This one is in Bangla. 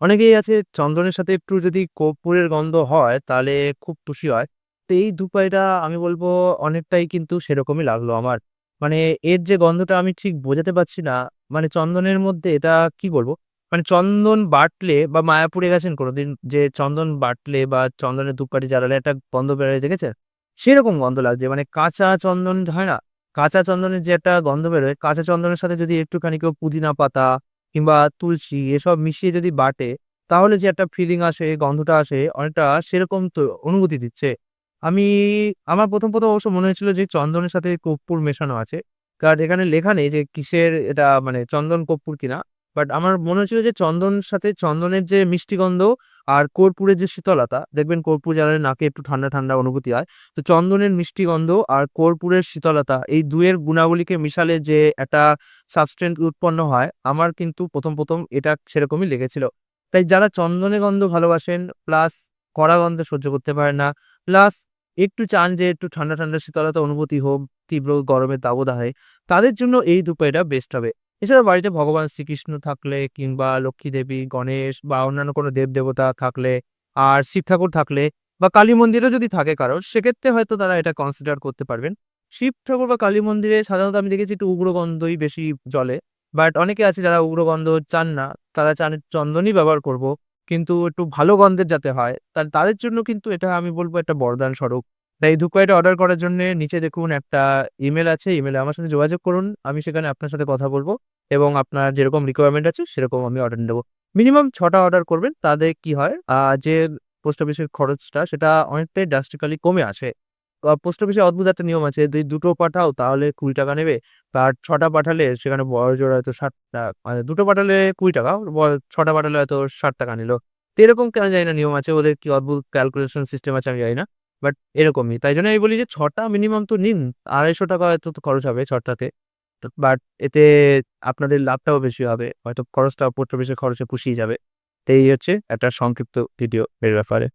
অনেকেই আছে চন্দনের সাথে একটু যদি কর্পূরের গন্ধ হয় তাহলে খুব খুশি হয়। তো এই ধূপাইটা আমি বলব অনেকটাই কিন্তু সেরকমই লাগল আমার। মানে এর যে গন্ধটা আমি ঠিক বোঝাতে পারছি না। মানে চন্দনের মধ্যে এটা কি বলব? মানে চন্দন বাটলে বা মায়াপুরে গেছেন কোনোদিন? যে চন্দন বাটলে বা চন্দনের ধূপকাঠি জ্বালালে একটা গন্ধ বেরোয় দেখেছেন? সেরকম গন্ধ লাগছে। মানে কাঁচা চন্দন হয় না? কাঁচা চন্দনের যে একটা গন্ধ বেরোয়, কাঁচা চন্দনের সাথে যদি একটুখানি কেউ পুদিনা পাতা কিংবা তুলসী এসব মিশিয়ে যদি বাটে, তাহলে যে একটা ফিলিং আসে, গন্ধটা আসে অনেকটা সেরকম তো অনুভূতি দিচ্ছে। আমি আমার ১ম, ১ম অবশ্য মনে হয়েছিল যে চন্দনের সাথে কর্পূর মেশানো আছে। কারণ এখানে লেখা নেই যে কিসের এটা মানে চন্দন কর্পূর কিনা। বাট আমার মনে হচ্ছিল যে চন্দন সাথে চন্দনের যে মিষ্টি গন্ধ আর কর্পূরের যে শীতলতা, দেখবেন কর্পূর জ্বালালে নাকে একটু ঠান্ডা, ঠান্ডা অনুভূতি হয়। তো চন্দনের মিষ্টি গন্ধ আর কর্পূরের শীতলতা এই ২ এর গুণাবলীকে মিশালে যে একটা সাবস্টেন্ট উৎপন্ন হয়, আমার কিন্তু ১ম, ১ম এটা সেরকমই লেগেছিল। তাই যারা চন্দনের গন্ধ ভালোবাসেন প্লাস কড়া গন্ধ সহ্য করতে পারে না, প্লাস একটু চান যে একটু ঠান্ডা, ঠান্ডা শীতলতা অনুভূতি হোক তীব্র গরমের দাবদাহে, তাদের জন্য এই ধূপাইটা বেস্ট হবে। এছাড়া বাড়িতে ভগবান শ্রীকৃষ্ণ থাকলে কিংবা লক্ষ্মী দেবী, গণেশ বা অন্যান্য কোনো দেব-দেবতা থাকলে আর শিব ঠাকুর থাকলে বা কালী মন্দিরও যদি থাকে কারোর, সেক্ষেত্রে হয়তো তারা এটা কনসিডার করতে পারবেন। শিব ঠাকুর বা কালী মন্দিরে সাধারণত আমি দেখেছি একটু উগ্রগন্ধই বেশি জলে বাট অনেকে আছে যারা উগ্রগন্ধ চান না। তারা চান চন্দনই ব্যবহার করব। কিন্তু একটু ভালো গন্ধের যাতে হয়, তা তাদের জন্য কিন্তু এটা আমি বলব একটা বরদান স্বরূপ। তাই ধূপকাঠিটা অর্ডার করার জন্যে নিচে দেখুন একটা ইমেল আছে। ইমেলে আমার সাথে যোগাযোগ করুন। আমি সেখানে আপনার সাথে কথা বলব এবং আপনার যেরকম রিকোয়ারমেন্ট আছে সেরকম আমি অর্ডার নেব। মিনিমাম ছটা অর্ডার করবেন। তাতে কি হয় যে পোস্ট অফিসের খরচটা সেটা অনেকটাই ড্রাস্টিক্যালি কমে আসে। পোস্ট অফিসে অদ্ভুত একটা নিয়ম আছে। যদি দুটো পাঠাও তাহলে ৳২০ নেবে। আর ছটা পাঠালে সেখানে বড়জোর হয়তো ষাট টা মানে ২ টো পাঠালে ৳২০ ব ছটা পাঠালে হয়তো ৳৬০ নিল। তো এরকম কেন জানি না নিয়ম আছে। ওদের কি অদ্ভুত ক্যালকুলেশন সিস্টেম আছে আমি জানি না। বাট এরকমই। তাই জন্য আমি বলি যে ছটা মিনিমাম তো নিন। ৳২৫০ হয়তো তো খরচ হবে ছটাতে বাট এতে আপনাদের লাভটাও বেশি হবে। হয়তো খরচটা পড়তে বেশি খরচে পুষিয়ে যাবে। তো এই হচ্ছে একটা সংক্ষিপ্ত ভিডিও এর ব্যাপারে।